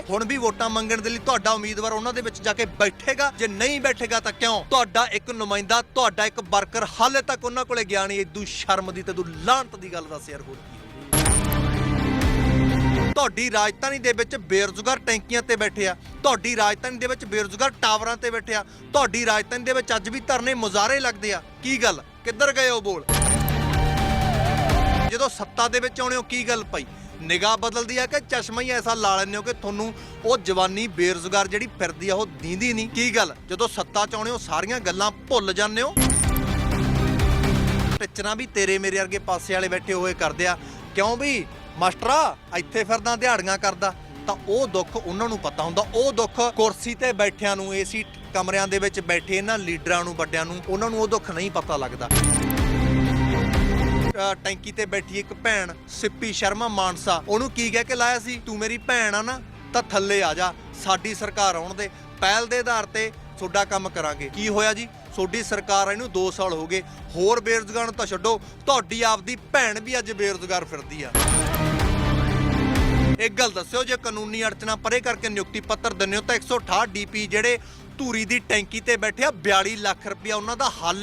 ਜਾਓਗੇ ਹੁਣ ਵੀ ਵੋਟਾਂ ਮੰਗਣ ਦੇ ਲਈ ਤੁਹਾਡਾ ਉਮੀਦਵਾਰ ਉਹਨਾਂ ਦੇ ਵਿੱਚ ਜਾ ਕੇ ਬੈਠੇਗਾ। ਜੇ ਨਹੀਂ ਬੈਠੇਗਾ ਤਾਂ ਕਿਉਂ? ਤੁਹਾਡਾ ਇੱਕ ਨੁਮਾਇੰਦਾ, ਤੁਹਾਡਾ ਇੱਕ ਵਰਕਰ ਹਾਲੇ ਤੱਕ ਉਹਨਾਂ ਕੋਲੇ ਗਿਆ ਨਹੀਂ। ਇਦੂ ਸ਼ਰਮ ਦੀ ਤੇ ਇਦੂ ਲਾਹਨਤ ਦੀ ਗੱਲ ਦੱਸ ਯਾਰ, ਹੋਰ ਕੀ ਤੁਹਾਡੀ ਰਾਜਧਾਨੀ ਦੇ ਵਿੱਚ ਬੇਰੁਜ਼ਗਾਰ ਟੈਂਕੀਆਂ ਤੇ ਬੈਠੇ ਆ। ਤੁਹਾਡੀ ਰਾਜਧਾਨੀ ਦੇ ਵਿੱਚ ਬੇਰੁਜ਼ਗਾਰ ਟਾਵਰਾਂ ਤੇ ਬੈਠੇ ਆ। ਤੁਹਾਡੀ ਰਾਜਧਾਨੀ ਦੇ ਵਿੱਚ ਅੱਜ ਵੀ ਧਰਨੇ ਮੁਜ਼ਾਹਰੇ ਲੱਗਦੇ ਆ। ਕੀ ਗੱਲ? ਕਿੱਧਰ ਗਏ ਉਹ ਬੋਲ? ਜਦੋਂ ਸੱਤਾ ਦੇ ਵਿੱਚ ਆਉਣੇ ਹੋ, ਕੀ ਗੱਲ ਪਈ ਨਿਗਾਹ ਬਦਲਦੀ ਹੈ ਕਿ ਚਸ਼ਮਾ ਹੀ ਐਸਾ ਲਾ ਲੈਂਦੇ ਹੋ ਕਿ ਤੁਹਾਨੂੰ ਉਹ ਜਵਾਨੀ ਬੇਰੁਜ਼ਗਾਰ ਜਿਹੜੀ ਫਿਰਦੀ ਆ, ਉਹ ਦੀਂਦੀ ਨਹੀਂ। ਕੀ ਗੱਲ? ਜਦੋਂ ਸੱਤਾ ਚ ਆਉਣੇ ਹੋ, ਸਾਰੀਆਂ ਗੱਲਾਂ ਭੁੱਲ ਜਾਂਦੇ ਹੋ? ਟਿਚਰਾਂ ਵੀ ਤੇਰੇ ਮੇਰੇ ਵਰਗੇ ਪਾਸੇ ਵਾਲੇ ਬੈਠੇ ਹੋਏ ਕਰਦੇ ਆ। ਕਿਉਂ ਵੀ ਮਾਸਟਰਾ, ਇੱਥੇ ਫਿਰਦਾ, ਦਿਹਾੜੀਆਂ ਕਰਦਾ। ਤਾਂ ਉਹ ਦੁੱਖ ਉਹਨਾਂ ਨੂੰ ਪਤਾ ਹੁੰਦਾ। ਉਹ ਦੁੱਖ ਕੁਰਸੀ ਤੇ ਬੈਠਿਆਂ ਨੂੰ, ਏਸੀ ਕਮਰਿਆਂ ਦੇ ਵਿੱਚ ਬੈਠੇ ਇਹਨਾਂ ਲੀਡਰਾਂ ਨੂੰ, ਵੱਡਿਆਂ ਨੂੰ, ਉਹਨਾਂ ਨੂੰ ਉਹ ਦੁੱਖ ਨਹੀਂ ਪਤਾ ਲੱਗਦਾ। ਟੈਂਕੀ ਤੇ ਬੈਠੀ ਇੱਕ ਭੈਣ, ਸਿੱਪੀ ਸ਼ਰਮਾ ਮਾਨਸਾ। ਉਹਨੂੰ ਕੀ ਕਹਿ ਕੇ ਲਾਇਆ ਸੀ? ਤੂੰ ਮੇਰੀ ਭੈਣ ਆ ਨਾ, ਤਾਂ ਥੱਲੇ ਆ ਜਾ। ਸਾਡੀ ਸਰਕਾਰ ਆਉਣ ਦੇ ਪਹਿਲ ਦੇ ਆਧਾਰ ਤੇ ਤੁਹਾਡਾ ਕੰਮ ਕਰਾਂਗੇ। ਕੀ ਹੋਇਆ ਜੀ? ਤੁਹਾਡੀ ਸਰਕਾਰ ਆਈ 2 ਸਾਲ ਹੋ ਗਏ। ਹੋਰ ਬੇਰੁਜ਼ਗਾਰ ਨੂੰ ਤਾਂ ਛੱਡੋ, ਤੁਹਾਡੀ ਆਪਦੀ ਭੈਣ ਵੀ ਅੱਜ ਬੇਰੁਜ਼ਗਾਰ ਫਿਰਦੀ ਆ। ਇੱਕ ਗੱਲ ਦੱਸਿਓ, ਜੇ ਕਾਨੂੰਨੀ ਅੜਚਨਾ ਪਰੇ ਕਰਕੇ ਨਿਯੁਕਤੀ ਪੱਤਰ ਦਿੰਦੇ ਹੋ, ਤਾਂ 168 ਡੀਪੀ ਜਿਹੜੇ ਧੂਰੀ ਦੀ ਟੈਂਕੀ ਤੇ ਬੈਠਿਆ ਆ 42 ਲੱਖ ਰੁਪਇਆ ਉਹਨਾਂ ਦਾ ਹੱਲ